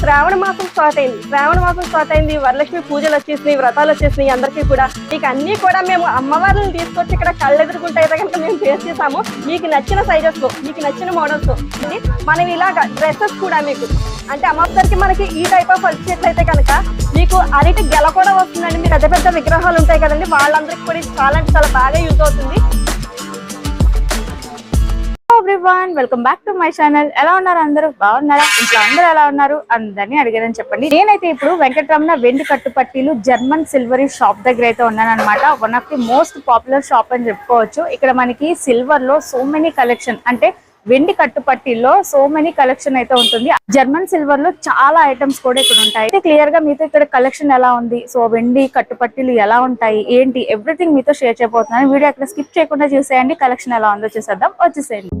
శ్రావణ మాసం స్టార్ట్ అయింది. శ్రావణ మాసం స్టార్ట్ అయింది. వరలక్ష్మి పూజలు వచ్చేసినాయి వ్రతాలు వచ్చేసినాయి అందరికీ కూడా. మీకు అన్ని కూడా మేము అమ్మవారిని తీసుకొచ్చి ఇక్కడ కళ్ళెదురుకుంటే కనుక మేము ఫేస్ చేసాము? మీకు నచ్చిన సైజెస్లో మీకు నచ్చిన మోడల్స్ ఇది మనం ఇలాగా డ్రెస్సెస్ కూడా మీకు. అంటే అమ్మవారికి మనకి ఈ టైప్ ఆఫ్ వచ్చేట్లయితే కనుక మీకు అరటి గెల కూడా వస్తుందండి. మీకు పెద్ద పెద్ద విగ్రహాలు ఉంటాయి కదండి. వాళ్ళందరికీ కూడా ఇది చాలా అంటే చాలా బాగా యూజ్ అవుతుంది. Everyone welcome back to my channel ఎలా ఉన్నారు అందరూ? బాగున్నారా? ఇంట్లో అందరూ ఎలా ఉన్నారు? అందరినీ అడిగారని చెప్పండి. నేనైతే ఇప్పుడు వెంకటరమణ వెండి కట్టుపట్టీలు జర్మన్ సిల్వరీ షాప్ దగ్గర అయితే ఉన్నాను అనమాట one of the most popular shop అని చెప్పుకోవచ్చు. ఇక్కడ మనకి సిల్వర్లో సో మెనీ కలెక్షన్ అంటే వెండి కట్టుపట్టీల్లో సో మెనీ కలెక్షన్ అయితే ఉంటుంది. జర్మన్ సిల్వర్లో చాలా ఐటమ్స్ కూడా ఇక్కడ ఉంటాయి. అయితే క్లియర్గా మీతో ఇక్కడ కలెక్షన్ ఎలా ఉంది? సో వెండి కట్టుపట్టీలు ఎలా ఉంటాయి? ఏంటి? ఎవ్రీథింగ్ మీతో షేర్ చేయబోతున్నాను. వీడియో అక్కడ స్కిప్ చేయకుండా చూసేయండి. కలెక్షన్ ఎలా ఉందో చూసేద్దాం. వచ్చేసేయండి.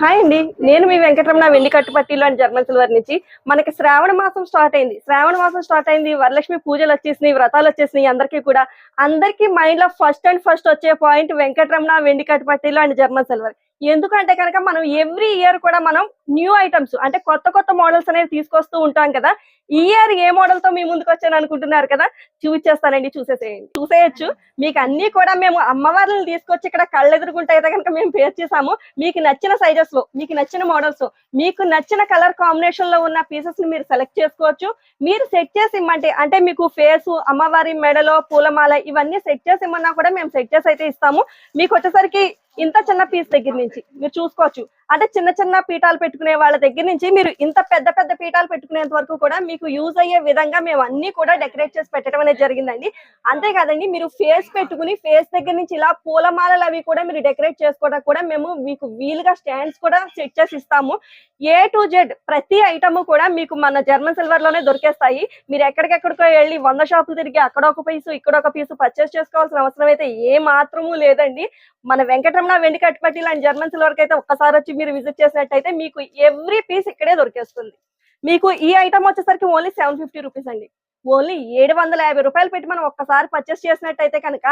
హాయ్ అండి. నేను మీ వెంకటరమణ వెండి కట్టుపట్టిలో అని జర్మన్ సిల్వర్ నుంచి. మనకి శ్రావణ మాసం స్టార్ట్ అయింది. శ్రావణ మాసం స్టార్ట్ అయింది. వరలక్ష్మి పూజలు వచ్చేసినాయి వ్రతాలు వచ్చేసినాయి అందరికీ కూడా. అందరికీ మైండ్లో ఫస్ట్ అండ్ ఫస్ట్ వచ్చే పాయింట్ వెంకటరమణ వెండి కట్టుపట్టిలో అండ్ జర్మన్ సిల్వర్. ఎందుకంటే కనుక మనం ఎవ్రీ ఇయర్ కూడా మనం న్యూ ఐటమ్స్ అంటే కొత్త కొత్త మోడల్స్ అనేవి తీసుకొస్తూ ఉంటాం కదా ఈ ఇయర్ ఏ మోడల్తో మీ ముందుకు వచ్చాను అనుకుంటున్నారు కదా చూపించేస్తానండి చూసేసేయండి. చూసేయచ్చు. మీకు అన్ని కూడా మేము అమ్మవారిని తీసుకొచ్చి ఇక్కడ కళ్ళు కళ్ళెదురుకుంటే కనుక మేము పేర్ చేసాము మీకు నచ్చిన సైజెస్లో మీకు నచ్చిన మోడల్స్ మీకు నచ్చిన కలర్ కాంబినేషన్లో ఉన్న పీసెస్ని మీరు సెలెక్ట్ చేసుకోవచ్చు. మీరు సెట్ చేసి ఇమ్మంటే అంటే మీకు ఫేస్ అమ్మవారి మెడలో పూలమాల ఇవన్నీ సెట్ చేసి ఇమ్మన్నా కూడా మేము సెట్ చేసి అయితే ఇస్తాము. మీకు వచ్చేసరికి ఇంత చిన్న పీస్ దగ్గర నుంచి. మీరు చూసుకోవచ్చు. అంటే చిన్న చిన్న పీఠాలు పెట్టుకునే వాళ్ళ దగ్గర నుంచి మీరు ఇంత పెద్ద పెద్ద పీఠాలు పెట్టుకునేంత వరకు కూడా మీకు యూజ్ అయ్యే విధంగా మేము అన్ని కూడా డెకరేట్ చేసి పెట్టడం అనేది జరిగిందండి. అంతేకాదండి మీరు ఫేస్ పెట్టుకుని ఫేస్ దగ్గర నుంచి ఇలా పూలమాలలు అవి కూడా మీరు డెకరేట్ చేసుకోవడానికి కూడా మేము మీకు వీలుగా స్టాండ్స్ కూడా సెట్ చేసి ఇస్తాము. ఏ టు జెడ్ ప్రతి ఐటమ్ కూడా మీకు మన జర్మన్ సిల్వర్లోనే దొరికేస్తాయి. మీరు ఎక్కడికెక్కడికో వెళ్ళి వంద షాపులు తిరిగి అక్కడ ఒక పీసు ఇక్కడ ఒక పీసు పర్చేస్ చేసుకోవాల్సిన అవసరం అయితే ఏ మాత్రము లేదండి. మన వెంకటరమణ వెండి కట్టుపట్టి లాంటి జర్మన్ సిల్వర్కి అయితే ఒక్కసారి వచ్చి మీరు విజిట్ చేసినట్టయితే మీకు ఎవ్రీ పీస్ ఇక్కడే దొరికేస్తుంది. మీకు ఈ ఐటమ్ వచ్చేసరికి ఓన్లీ సెవెన్ ఫిఫ్టీ రూపీస్ అండి. ఓన్లీ ఏడు వందల యాభై రూపాయలు పెట్టి మనం ఒక్కసారి పర్చేస్ చేసినట్టయితే కనుక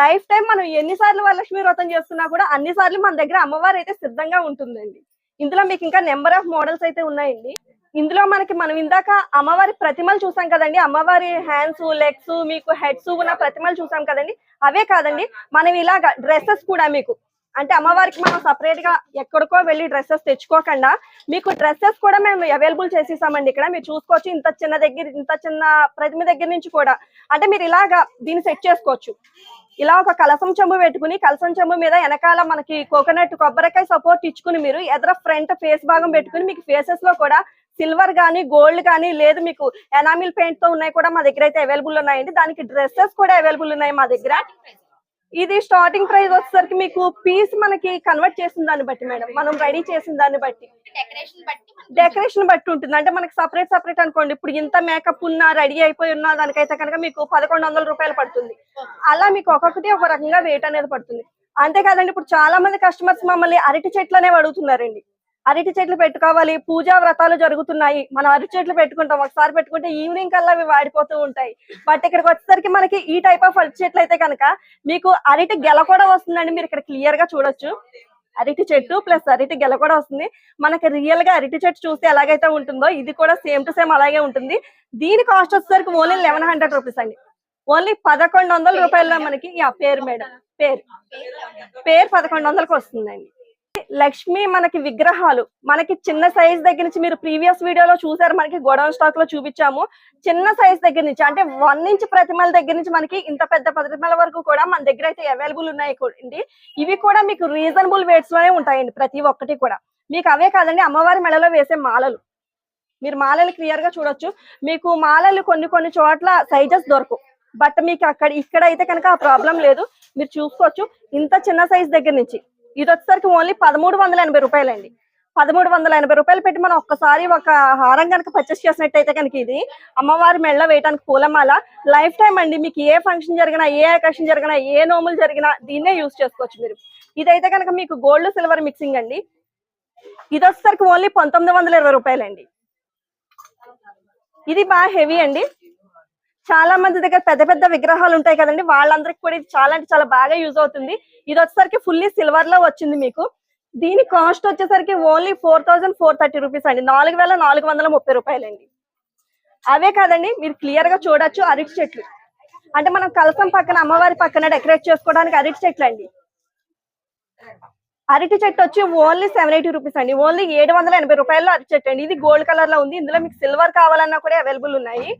లైఫ్ టైం మనం ఎన్నిసార్లు వరలక్ష్మి వ్రతం చేస్తున్నా కూడా అన్ని సార్లు మన దగ్గర అమ్మవారు అయితే సిద్ధంగా ఉంటుందండి. ఇందులో మీకు ఇంకా నెంబర్ ఆఫ్ మోడల్స్ అయితే ఉన్నాయండి. ఇందులో మనకి మనం ఇందాక అమ్మవారి ప్రతిమలు చూసాం కదండి. అమ్మవారి హ్యాండ్స్ లెగ్స్ మీకు హెడ్స్ ఉన్న ప్రతిమలు చూసాం కదండి. అవే కాదండి. మనం ఇలాగా డ్రెస్సెస్ కూడా మీకు అంటే అమ్మవారికి మనం సపరేట్గా ఎక్కడికో వెళ్ళి డ్రెస్సెస్ తెచ్చుకోకుండా మీకు డ్రెస్సెస్ కూడా మేము అవైలబుల్ చేసేసామండి ఇక్కడ. మీరు చూసుకోవచ్చు ఇంత చిన్న దగ్గర ఇంత చిన్న ప్రతిమ దగ్గర నుంచి కూడా. అంటే మీరు ఇలాగా దీన్ని సెట్ చేసుకోవచ్చు. ఇలా ఒక కలసం చెంబు పెట్టుకుని కలసం చెంబు మీద వెనకాల మనకి కోకోనట్ కొబ్బరికాయ సపోర్ట్ ఇచ్చుకుని మీరు ఎదర ఫ్రంట్ ఫేస్ భాగం పెట్టుకుని మీకు ఫేసెస్లో కూడా సిల్వర్ కానీ గోల్డ్ కానీ లేదు మీకు ఎనామిల్ పెయింట్తో ఉన్నాయి కూడా మా దగ్గర అయితే అవైలబుల్ ఉన్నాయండి. దానికి డ్రెస్సెస్ కూడా అవైలబుల్ ఉన్నాయి మా దగ్గర. ఇది స్టార్టింగ్ ప్రైస్ వచ్చేసరికి మీకు పీస్ మనకి కన్వర్ట్ చేసిన దాన్ని బట్టి మేడం. మనం రెడీ చేసిన దాన్ని బట్టి. డెకరేషన్ బట్టి ఉంటుంది. అంటే మనకి సపరేట్ సపరేట్ అనుకోండి. ఇప్పుడు ఇంత మేకప్ ఉన్నా రెడీ అయిపోయి ఉన్నా దానికైతే కనుక మీకు పదకొండు వందల రూపాయలు పడుతుంది. అలా మీకు ఒక్కొక్కటి ఒక రకంగా వెయిట్ అనేది పడుతుంది. అంతేకాదండి ఇప్పుడు చాలా మంది కస్టమర్స్ మమ్మల్ని అరటి చెట్లు అనేవి అడుగుతున్నారండి. అరటి చెట్లు పెట్టుకోవాలి పూజా వ్రతాలు జరుగుతున్నాయి. మనం అరటి చెట్లు పెట్టుకుంటాం. ఒకసారి పెట్టుకుంటే ఈవినింగ్ కల్లా అవి వాడిపోతూ ఉంటాయి. బట్ ఇక్కడికి వచ్చేసరికి మనకి ఈ టైప్ ఆఫ్ అరటి చెట్లు అయితే కనుక మీకు అరటి గెల కూడా వస్తుందండి. మీరు ఇక్కడ క్లియర్గా చూడొచ్చు. అరటి చెట్టు ప్లస్ అరటి గెల కూడా వస్తుంది. మనకి రియల్గా అరటి చెట్టు చూస్తే ఎలాగైతే ఉంటుందో ఇది కూడా సేమ్ టు సేమ్ అలాగే ఉంటుంది. దీని కాస్ట్ వచ్చేసరికి ఓన్లీ లెవెన్ హండ్రెడ్ రూపీస్ అండి. ఓన్లీ పదకొండు వందల రూపాయల్లో మనకి ఆ పేరు మేడం పేరు. పేరు పదకొండు వందలకు వస్తుందండి. లక్ష్మి మనకి విగ్రహాలు మనకి చిన్న సైజ్ దగ్గర నుంచి మీరు ప్రీవియస్ వీడియోలో చూసారు మనకి గోడౌన్ స్టాక్లో చూపించాము. చిన్న సైజ్ దగ్గర నుంచి అంటే వన్ ఇంచ్ ప్రతిమల దగ్గర నుంచి మనకి ఇంత పెద్ద ప్రతిమల వరకు కూడా మన దగ్గర అయితే అవైలబుల్ ఉన్నాయి అండి. ఇవి కూడా మీకు రీజనబుల్ రేట్స్లోనే ఉంటాయండి ప్రతి ఒక్కటి కూడా. మీకు అవే కాదండి అమ్మవారి మెడలో వేసే మాలలు. మీరు మాలలు క్లియర్గా చూడొచ్చు. మీకు మాలలు కొన్ని కొన్ని చోట్ల సైజెస్ దొరకవు. బట్ మీకు అక్కడ ఇక్కడ అయితే కనుక ఆ ప్రాబ్లం లేదు. మీరు చూసుకోవచ్చు. ఇంత చిన్న సైజ్ దగ్గర నుంచి ఇది వచ్చేసరికి ఓన్లీ పదమూడు వందల ఎనభై రూపాయలండి. పదమూడు వందల ఎనభై రూపాయలు పెట్టి మనం ఒక్కసారి ఒక హారం కనుక పర్చేస్ చేసినట్టయితే కనుక ఇది అమ్మవారి మెళ్ళ వేయడానికి పూలమాల. లైఫ్ టైం అండి మీకు ఏ ఫంక్షన్ జరిగినా ఏ అకేషన్ జరిగినా ఏ నోములు జరిగినా దీన్నే యూజ్ చేసుకోవచ్చు మీరు. ఇదైతే కనుక మీకు గోల్డ్ సిల్వర్ మిక్సింగ్ అండి. ఇది వచ్చేసరికి ఓన్లీ పంతొమ్మిది వందల ఇరవై రూపాయలండి. ఇది బాగా హెవీ అండి. చాలా మంది దగ్గర పెద్ద పెద్ద విగ్రహాలు ఉంటాయి కదండి వాళ్ళందరికి కూడా ఇది చాలా అంటే చాలా బాగా యూజ్ అవుతుంది. ఇది వచ్చేసరికి ఫుల్లీ సిల్వర్లో వచ్చింది మీకు. దీని కాస్ట్ వచ్చేసరికి only four thousand four thirty rupees అండి. నాలుగు వేల నాలుగు వందల ముప్పై రూపాయలండి. అవే కాదండి మీరు క్లియర్గా చూడొచ్చు అరటి చెట్లు. అంటే మనం కలసం పక్కన అమ్మవారి పక్కన డెకరేట్ చేసుకోవడానికి అరటి చెట్లు అండి అరటి చెట్టు వచ్చి ఓన్లీ సెవెన్ ఎయిటీ రూపీస్ అండి. ఓన్లీ ఏడు వందల ఎనభై రూపాయల్లో అరటి చెట్టు అండి. ఇది గోల్డ్ కలర్లో ఉంది. ఇందులో మీకు సిల్వర్ కావాలన్నా కూడా అవైలబుల్ ఉన్నాయి.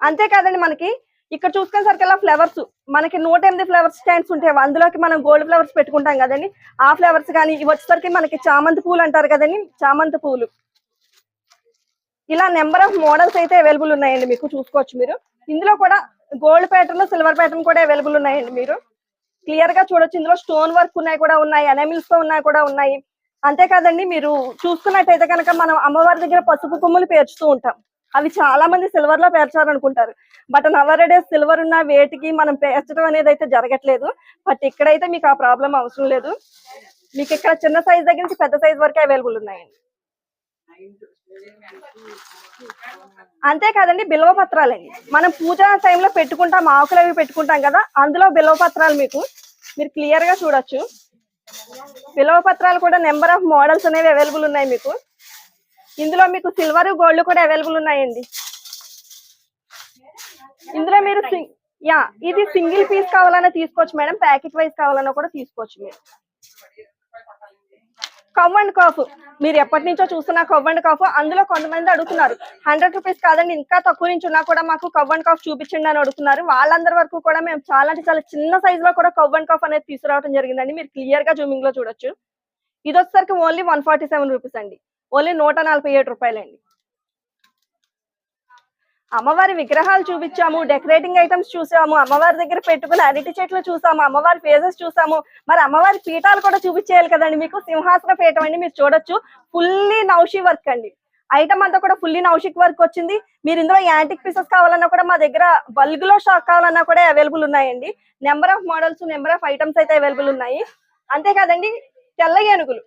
అంతేకాదండి మనకి ఇక్కడ చూసుకునేసరికల్లా ఫ్లవర్స్ మనకి నూట ఎనిమిది ఫ్లవర్స్ స్టాండ్స్ ఉంటాయి. అందులోకి మనం గోల్డ్ ఫ్లవర్స్ పెట్టుకుంటాం కదండి. ఆ ఫ్లవర్స్ కానీ ఇవి వచ్చేసరికి మనకి చామంతి పూలు అంటారు కదండి. చామంతి పూలు. ఇలా నెంబర్ ఆఫ్ మోడల్స్ అయితే అవైలబుల్ ఉన్నాయండి మీకు చూసుకోవచ్చు మీరు. ఇందులో కూడా గోల్డ్ ప్యాటర్న్ సిల్వర్ ప్యాటర్న్ కూడా అవైలబుల్ ఉన్నాయండి మీరు. క్లియర్గా చూడొచ్చు. ఇందులో స్టోన్ వర్క్ ఉన్నాయి కూడా ఉన్నాయి. ఎనమిల్స్తో ఉన్నాయి కూడా ఉన్నాయి. అంతేకాదండి మీరు చూసుకున్నట్టయితే కనుక మనం అమ్మవారి దగ్గర పసుపు కొమ్ములు పేర్చుతూ ఉంటాం. అవి చాలా మంది సిల్వర్లో పేర్చాలనుకుంటారు బట్ నవరడే డేస్ సిల్వర్ ఉన్న వేటికి మనం పేర్చడం అనేది అయితే జరగట్లేదు. బట్ ఇక్కడైతే మీకు ఆ ప్రాబ్లం అవసరం లేదు. మీకు ఇక్కడ చిన్న సైజ్ దగ్గర నుంచి పెద్ద సైజ్ వరకు అవైలబుల్ ఉన్నాయండి అంతేకాదండి బిల్వ పత్రాలండి మనం పూజ టైంలో పెట్టుకుంటాం ఆకులు అవి పెట్టుకుంటాం కదా అందులో బిల్వ పత్రాలు మీకు. మీరు క్లియర్గా చూడొచ్చు. బిల్వ పత్రాలు కూడా నెంబర్ ఆఫ్ మోడల్స్ అనేవి అవైలబుల్ ఉన్నాయి మీకు. ఇందులో మీకు సిల్వర్ గోల్డ్ కూడా అవైలబుల్ ఉన్నాయండి. ఇందులో మీరు యా ఇది సింగిల్ పీస్ కావాలన్నా తీసుకోవచ్చు మేడం. ప్యాకెట్ వైజ్ కావాలన్నా కూడా తీసుకోవచ్చు మీరు. కవ్ అండ్ కాఫ్ మీరు ఎప్పటి నుంచో చూస్తున్న కవ్ అండ్ కాఫ్ అందులో కొంతమంది అడుగుతున్నారు. హండ్రెడ్ రూపీస్ కాదండి ఇంకా తక్కువ నుంచి ఉన్నా కూడా మాకు కవ్ అండ్ కాఫ్ చూపించండి అని అడుగుతున్నారు. వాళ్ళందరి వరకు కూడా మేము చాలా అంటే చాలా చిన్న సైజ్లో కూడా కవ్ అండ్ కాఫ్ అనేది తీసుకురావడం జరిగిందండి. మీరు క్లియర్గా జూమింగ్లో చూడొచ్చు. ఇది వచ్చేసరికి only one forty seven rupees అండి. ఓన్లీ నూట నలభై ఏడు రూపాయలండి. అమ్మవారి విగ్రహాలు చూపించాము డెకరేటింగ్ ఐటమ్స్ చూసాము అమ్మవారి దగ్గర పెట్టుకుని అరటి చెట్లు చూసాము అమ్మవారి ఫేజెస్ చూసాము. మరి అమ్మవారి పీఠాలు కూడా చూపించేయాలి కదండి మీకు సింహాసన పీఠం అండి మీరు చూడొచ్చు. ఫుల్లీ నౌషి వర్క్ అండి. ఐటమ్ అంతా కూడా ఫుల్లీ నౌషిక్ వర్క్ వచ్చింది. మీరు ఇందులో యాంటిక్ పీసెస్ కావాలన్నా కూడా మా దగ్గర బల్క్లో కావాలన్నా కూడా అవైలబుల్ ఉన్నాయండి. Number of models number of items అయితే అవైలబుల్ ఉన్నాయి. అంతేకాదండి తెల్ల ఏనుగులు.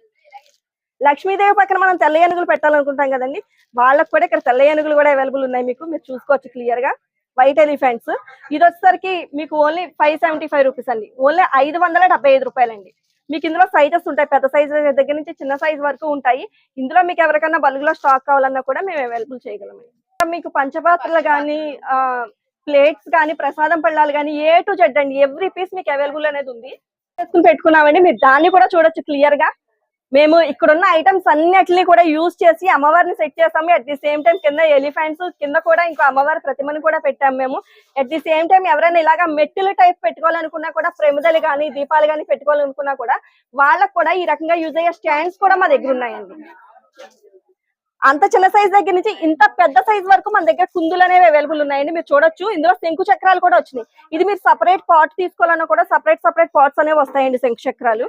లక్ష్మీదేవి పక్కన మనం తెల్ల ఏనుగులు పెట్టాలనుకుంటాం కదండి. వాళ్ళకి కూడా ఇక్కడ తెల్ల ఏనుగులు కూడా అవైలబుల్ ఉన్నాయి మీకు. మీరు చూసుకోవచ్చు క్లియర్గా. వైట్ ఎలిఫెంట్స్ ఇది వచ్చేసరికి మీకు only five seventy five rupees అండి. ఓన్లీ ఐదు వందల డెబ్బై ఐదు రూపాయలండి. మీకు ఇందులో సైజెస్ ఉంటాయి. పెద్ద సైజ్ దగ్గర నుంచి చిన్న సైజ్ వరకు ఉంటాయి. ఇందులో మీకు ఎవరికైనా బల్గులో స్టాక్ కావాలన్నా కూడా మేము అవైలబుల్ చేయగలం మీకు పంచపాత్రలు కానీ ప్లేట్స్ కానీ ప్రసాదం పళ్ళాలు కానీ ఏ టు జెడ్ అండి. ఎవ్రీ పీస్ మీకు అవైలబుల్ అనేది ఉంది. పెట్టుకున్నామండి. మీరు దాన్ని కూడా చూడొచ్చు క్లియర్గా. మేము ఇక్కడున్న ఐటమ్స్ అన్నిటిని కూడా యూజ్ చేసి అమ్మవారిని సెట్ చేసాము అట్ ది సేమ్ టైం కింద ఎలిఫెంట్స్ కింద కూడా ఇంకో అమ్మవారి ప్రతిమని కూడా పెట్టాము మేము. అట్ ది సేమ్ టైం ఎవరైనా ఇలాగా మెట్టులు టైప్ పెట్టుకోవాలనుకున్నా కూడా ప్రమిదలు కానీ దీపాలు కానీ పెట్టుకోవాలనుకున్నా కూడా వాళ్ళకు కూడా ఈ రకంగా యూజ్ అయ్యే స్టాండ్స్ కూడా మా దగ్గర ఉన్నాయండి. అంత చిన్న సైజ్ దగ్గర నుంచి ఇంత పెద్ద సైజ్ వరకు మన దగ్గర కుందులు అనేవి అవైలబుల్ ఉన్నాయండి. మీరు చూడొచ్చు. ఇందులో శంకు చక్రాలు కూడా వచ్చినాయి. ఇది మీరు సపరేట్ పాట్ తీసుకోవాలన్నా కూడా సపరేట్ సపరేట్ పాట్స్ అనేవి వస్తాయండి శంకు చక్రాలు.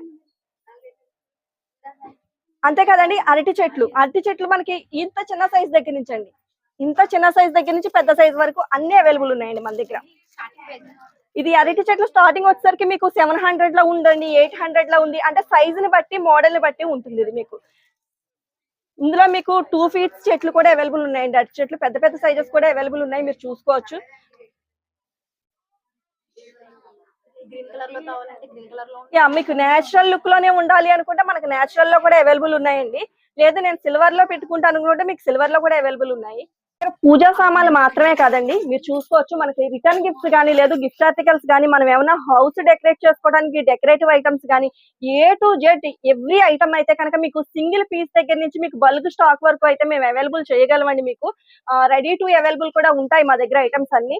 అంతే కదండి అరటి చెట్లు. అరటి చెట్లు మనకి ఇంత చిన్న సైజ్ దగ్గర నుంచి అండి ఇంత చిన్న సైజ్ దగ్గర నుంచి పెద్ద సైజ్ వరకు అన్ని అవైలబుల్ ఉన్నాయండి మన దగ్గర. ఇది అరటి చెట్లు స్టార్టింగ్ వచ్చేసరికి మీకు సెవెన్ హండ్రెడ్లో ఉందండి ఎయిట్ హండ్రెడ్లో ఉంది. అంటే సైజ్ని బట్టి మోడల్ని బట్టి ఉంటుంది ఇది మీకు. ఇందులో మీకు టూ ఫీట్స్ చెట్లు కూడా అవైలబుల్ ఉన్నాయండి. అరటి చెట్లు పెద్ద పెద్ద సైజెస్ కూడా అవైలబుల్ ఉన్నాయి. మీరు చూసుకోవచ్చు గ్రీన్ కలర్లో కావాలంటే గ్రీన్ కలర్లో యా మీకు నేచురల్ లుక్లోనే ఉండాలి అనుకుంటే మనకి నేచురల్లో కూడా అవైలబుల్ ఉన్నాయండి. లేదు నేను సిల్వర్లో పెట్టుకుంటాను అనుకుంటే మీకు సిల్వర్లో కూడా అవైలబుల్ ఉన్నాయి. పూజా సామాన్లు మాత్రమే కాదండి. మీరు చూసుకోవచ్చు మనకి రిటర్న్ గిఫ్ట్స్ కానీ లేదు గిఫ్ట్ ఆర్టికల్స్ కానీ మనం ఏమైనా హౌస్ డెకరేట్ చేసుకోవడానికి డెకరేటివ్ ఐటమ్స్ కానీ A to Z every item అయితే కనుక మీకు సింగిల్ పీస్ దగ్గర నుంచి మీకు బల్క్ స్టాక్ వరకు అయితే మేము అవైలబుల్ చేయగలమండి మీకు. రెడీ టు అవైలబుల్ కూడా ఉంటాయి మా దగ్గర ఐటమ్స్ అన్ని.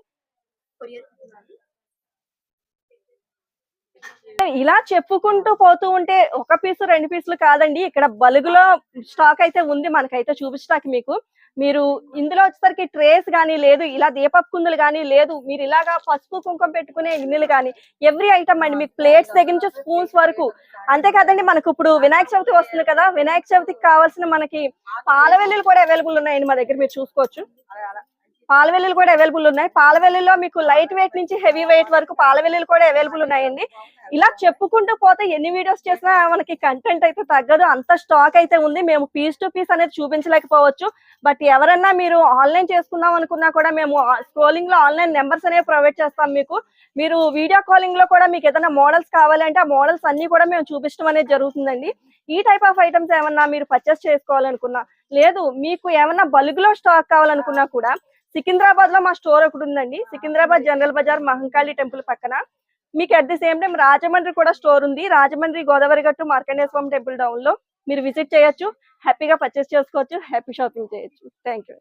ఇలా చెప్పుకుంటూ పోతూ ఉంటే ఒక పీసు రెండు పీసులు కాదండి. ఇక్కడ బలుగులో స్టాక్ అయితే ఉంది. మనకైతే చూపించడానికి మీకు. మీరు ఇందులో వచ్చేసరికి ట్రేస్ కానీ లేదు ఇలా దీపపు కుందులు కానీ లేదు మీరు ఇలాగా పసుపు కుంకుమ పెట్టుకునే గిన్నెలు కానీ ఎవ్రీ ఐటమ్ అండి. మీకు ప్లేట్స్ దగ్గర నుంచి స్పూన్స్ వరకు. అంతేకాదండి మనకు ఇప్పుడు వినాయక చవితి వస్తుంది కదా. వినాయక చవితికి కావాల్సిన మనకి పాల వెల్లులు కూడా అవైలబుల్ ఉన్నాయండి మా దగ్గర. మీరు చూసుకోవచ్చు. పాలవెల్లులు కూడా అవైలబుల్ ఉన్నాయి. పాలవెల్లులో మీకు లైట్ వెయిట్ నుంచి హెవీ వెయిట్ వరకు పాలవెల్లులు కూడా అవైలబుల్ ఉన్నాయండి. ఇలా చెప్పుకుంటూ పోతే ఎన్ని వీడియోస్ చేసినా మనకి కంటెంట్ అయితే తగ్గదు. అంత స్టాక్ అయితే ఉంది. మేము పీస్ టు పీస్ అనేది చూపించలేకపోవచ్చు. బట్ ఎవరన్నా మీరు ఆన్లైన్ చేసుకుందాం అనుకున్నా కూడా మేము స్క్రోలింగ్లో ఆన్లైన్ నెంబర్స్ అనేవి ప్రొవైడ్ చేస్తాం మీకు. మీరు వీడియో కాలింగ్లో కూడా మీకు ఏదైనా మోడల్స్ కావాలంటే ఆ మోడల్స్ అన్ని కూడా మేము చూపించడం అనేది జరుగుతుందండి. ఈ టైప్ ఆఫ్ ఐటమ్స్ ఏమన్నా మీరు పర్చేస్ చేసుకోవాలనుకున్నా లేదు మీకు ఏమన్నా బల్క్లో స్టాక్ కావాలనుకున్నా కూడా సికింద్రాబాద్లో మా స్టోర్ ఒకటి ఉందండి. సికింద్రాబాద్ జనరల్ బజార్ మహంకాళి టెంపుల్ పక్కన. మీకు at the same time Rajahmundry కూడా స్టోర్ ఉంది. రాజమండ్రి గోదావరి గట్టు మార్కండేయ స్వామి టెంపుల్ డౌన్లో మీరు విజిట్ చేయొచ్చు. హ్యాపీగా పర్చేస్ చేసుకోవచ్చు. హ్యాపీ షాపింగ్ చేయొచ్చు. Thank you